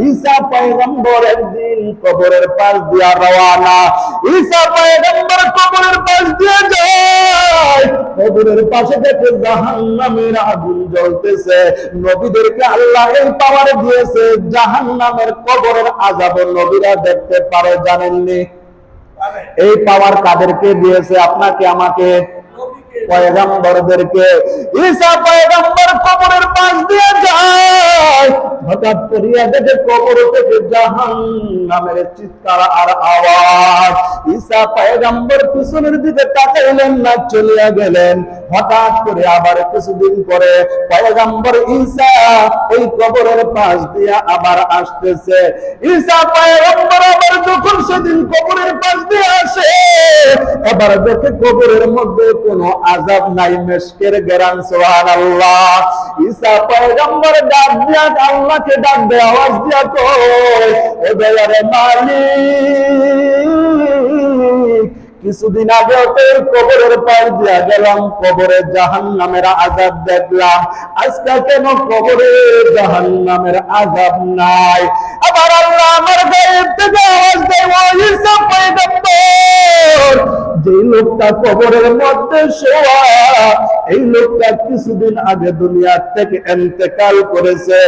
ঈসা কবরের আল্লাহ পাওয়ার কবরের নবীরা দেখতে পারে, জানেননি? এই পাওয়ার কাদেরকে দিয়েছে? আপনাকে, আমাকে? পয়গম্বরদেরকে ঈসা পয়গম্বর কবরের পাশ দিয়ে যায়। হঠাৎ করিয়া দেখে কবর থেকে জাহান্নামের চিৎকার আর আওয়াজ। ঈসা পয়গম্বর পিছনের দিকে তাকাইলেন না, চলিয়া গেলেন। হঠাৎ করে আবার কিছুদিন পরে পয়গম্বর ঈসা ওই কবরের পাশ দিয়ে আবার আসতেছে। ঈসা পয়গম্বর আবার যখন সেদিন কবরের পাশ দিয়ে আসে, এবার দেখে কবরের মধ্যে কোনো আজাব নাই, মেশকের গেরান সোহান আল্লাহ ঈসা পয়গম্বর ডাক দিয়া আল্লাহকে ডাক দেয় আওয়াজ দিয়া তো ও বেলারে মালিক কিছুদিন আগে ওদের কবরের পার দিয়া গেলাম, কবরে জাহান নামের আজাব দেখলাম। আজকে কেন কবরে জাহান নামের আজাব নাই? আবার আল্লাহ আমার গায়ে থেকে আওয়াজ দেয় ও ইসা পয়গম্বর যে লোকটা কবরের মধ্যে শোয়া, এই লোকটা কিছুদিন আগে দুনিয়া থেকে এন্তেকাল করেছে।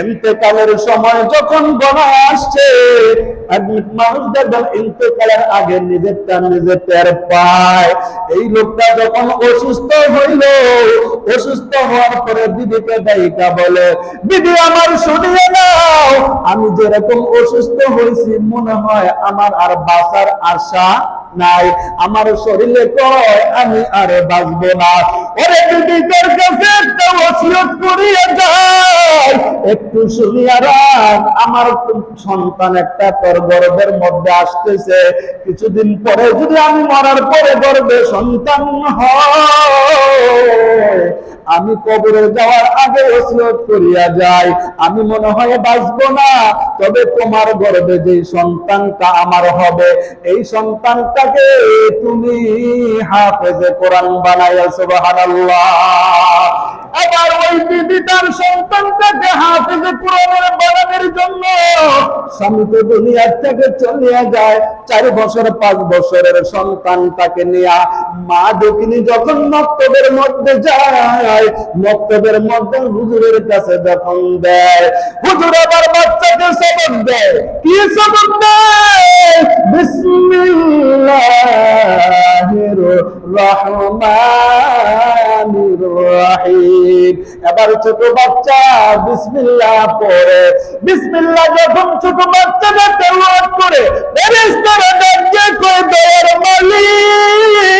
এন্তেকালের সময় যখন গণা আসছে পায়। এই লোকটা যখন অসুস্থ হইল, অসুস্থ হওয়ার পরে দায়িকা বলে দিদি আমার শুনিয়ে আমি যেরকম অসুস্থ হয়েছি, মনে হয় আমার আর বাঁচার আশা নাই। আমার শরীরে কয়, আমি আর বাঁচবো না। ওরে দিদি তোর কাছে একটা ওসিয়ত করিয়া যায় একটু শুনিয়া রাখ, আমার সন্তান একটা তোর গর্ভের মধ্যে আসতেছে। কিছুদিন পরে যদি আমি মরার পরে গর্ভে সন্তান হয় আমি কবরে যাওয়ার আগে ওসিয়ত করিয়া যাই। আমি মনে হয় বাঁচবো না। তবে তোমার গর্বে যে সন্তানটা আমার হবে, এই সন্তানটাকে তুমি হাফেজে কোরআন বানাইয়া সুবহানাল্লাহ। আবার ওই দিদি তার সন্তানটাকে হাফেজে কোরআনের বানানোর জন্য স্বামী তো দুনিয়ার থেকে চলিয়া যায়। চার বছর, পাঁচ বছরের সন্তানটাকে নিয়ে মা দেখিনি যখন মক্তবের মধ্যে যায়, মক্তবের মধ্যে হুজুরের কাছে যখন দেয়, হুজুর আবার বাচ্চাকে সবক দেয়। কি সবক দেয়? বিসমিল্লাহির রহমানির রহিম। এবার ছোট বাচ্চা, বিসমিল্লাহ পড়ে। বিসমিল্লাহ যখন ছোট বাচ্চাটা তেলাওয়াত করে, ফেরেশতারা ডাকে দয়ার মালিক,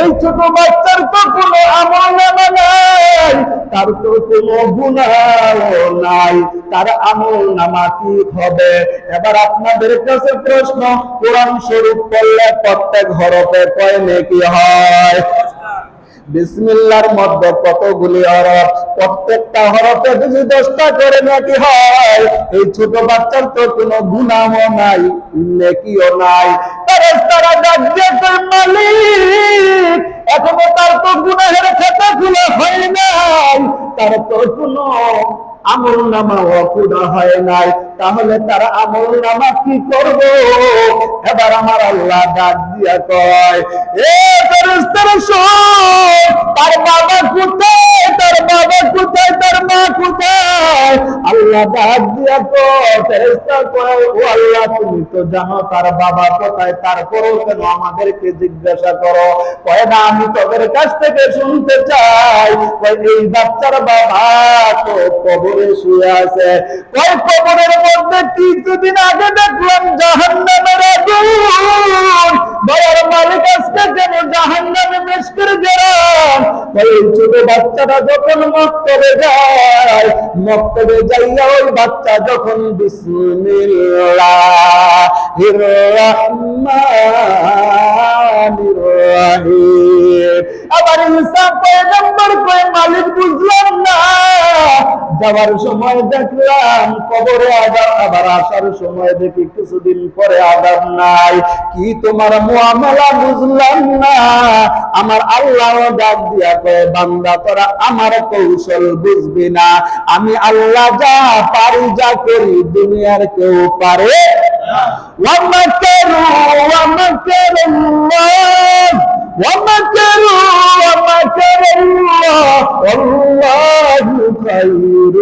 এই ছোট বাচ্চার তো কোনো আমল নামা নাই, তার তো কোনো গুনাহও নাই, তার আমল নামা কি হবে? এবার আপনাদের কাছে প্রশ্ন, কোরআন শরীফ পড়লে প্রত্যেক হরফে কয় নেকি হয়? বিসমিল্লার মধ্যে কতগুলি হরফ? প্রত্যেকটা হরফে যদি দশটা করে নাকি হয়, এই ছোট বাচ্চার তো কোনো গুনামও নাই, নেকিও নাই। তারা ডাক দিয়ে মালিক, এখনও তার তো গুনাহের খাতা খুলে হয় নাই। তার তো কোনো আমল নামা অপুরা হয় নাই। তাহলে তারা আমল নামা কি করব? এবার আমার আল্লাহ ডাক দিয়া কয়, এ তার বাবা কোথায়? তার বাবা কোথায়? তার মা কোথায়? আল্লাহ ডাক দিয়া কয় ফেরেশতা কয়, ও আল্লাহ, তুমি তো জানো তার বাবা কোথায়, তারপরেও কেন আমাদেরকে জিজ্ঞাসা করো? আমি তোদের কাছ থেকে শুনতে চাই। এই বাচ্চার বাবা তো কবরে শুয়ে আছে। কবরের মধ্যে কিছুদিন আগে দেখলাম জাহান্নামের আগুন। মালিক আজকে কেন জাহান্নামে মেশকের গেলাম এই ছোট যখন মক্তবে যায়, মক্তবে যাইয়া ওই বাচ্চা যখন বিসমিল্লাহির রহমানির রহিম। আবার ঈসা পয়গম্বর কয় মালিক বুঝলাম না যাওয়ার সময় দেখলাম কবরে আবার আবার আসার সময় দেখি কিছুদিন পরে আবার নাই কি তোমার মুআমালা বুঝলাম না আমার আল্লাহ ডাক দিয়া কয় বান্দা তোরা আমার কৌশল বুঝবি না আমি আল্লাহ যা পারি যা করি দুনিয়ার কেউ পারে ومكروا ومكر الله ومكروا ومكر الله والله خير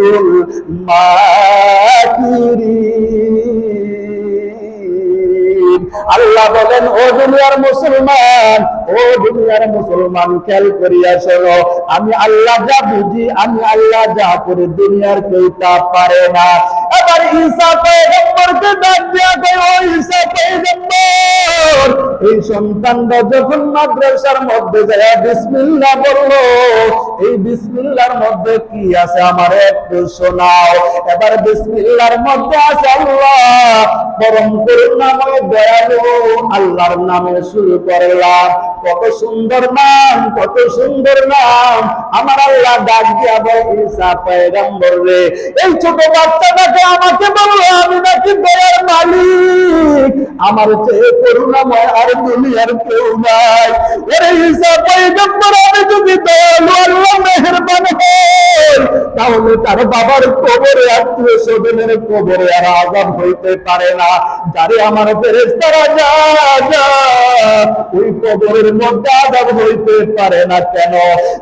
الماكرين আল্লাহ বলেন ও দুনিয়ার মুসলমান ও দুনিয়ার মুসলমান খেয়াল করিয়া শোনো আমি আল্লাহ যা বুঝি আমি আল্লাহ যা করি দুনিয়ার কেউ তা পারে না এবার ঈসা পয়গম্বরকে ডাক দিয়া ও ঈসা পয়গম্বর এই সন্তানটা যখন মাদ্রাসার মধ্যে যায়, বিসমিল্লাহ বলল। এই বিসমিল্লাহর মধ্যে কি আছে আমার একটু শোনাও। এবার বিসমিল্লাহর মধ্যে আছে আল্লাহ। পরম করুণাময়, দয়ালু, আল্লাহর নামে শুরু করলাম। কত সুন্দর নাম, কত সুন্দর নাম। আমার আল্লাহ ডাক দিয়া বলে, ঈসা পয়গম্বর রে, এই ছোট বাচ্চাটাকে আমাকে বলল আমি নাকি দয়ার মালিক। আমার চেয়ে করুণাময় আর দুনিয়ার কেউ নাই। ওরে ঈসা পয়গম্বর, আমি যদি দয়ালু আল্লাহ মেহেরবান হই, তাহলে তার বাবার কবরে, আত্মীয় স্বজনের কবরে আর আজাব হইতে পারে না। যারে আমার ফেরেস্তারা যা যা, ওই কবরের মধ্যে আজাব হইতে পারে না কেন?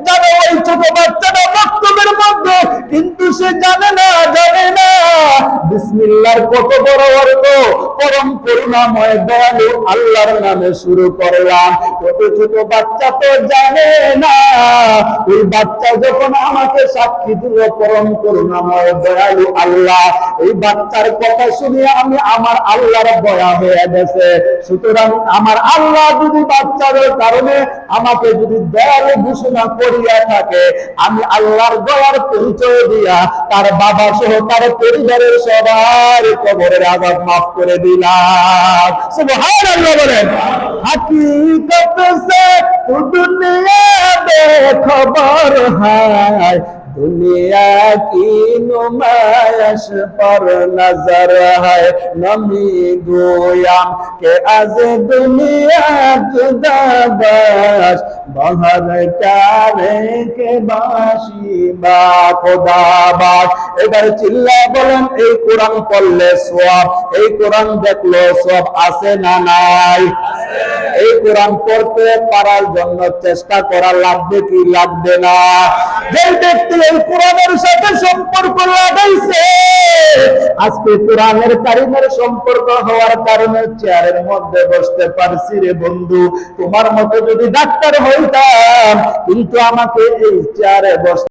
জানো ওই ছোট বাচ্চাটা বক্তব্যের মধ্যে কিন্তু সে জানে না বিসমিল্লাহর কত বড় অর্থ? পরম করুণাময় দয়ালু আল্লাহর নামে শুরু করলাম। কত ছোট বাচ্চা তো জানে না। ওই বাচ্চা যখন আমাকে সাক্ষী দিল, পরম করুণাময় দয়ালু আল্লাহ, এই বাচ্চার কথা শুনে আমি আমার আল্লাহর বয়া হয়ে গেছে। সুতরাং আমার আল্লাহ যদি বাচ্চার কারণে আমাকে যদি দয়ালু ঘোষণা করিয়া থাকে, আমি আল্লাহর দয়ার পরিচয় দিয়া তার বাবা সহ তার পরিবারের সবার কবরের আঘাত মাফ করে দিলাম। সুবহানাল্লাহ বলেন। হাকিকত সে দুনিয়া বে খবর হায়। দুনিয়া কি নুমায়শ পর নজর হয়? নমি গোয়াম কে আজ দুনিয়া বহর কে বাসি বা এবার চিল্লা বলেন, এই কোরআন পড়লে সব এই কোরআন দেখল সব আছে না নাই? এই কোরআন পড়তে পারার জন্য চেষ্টা করা লাগবে কি লাগবে না? যে ব্যক্তি সম্পর্ক লাগাইছে। আজকে সম্পর্ক হওয়ার কারণে মধ্যে বসতে পারছি রে বন্ধু। তোমার মতো যদি ডাক্তার হইতাম, কিন্তু আমাকে এই চেয়ারে বসতে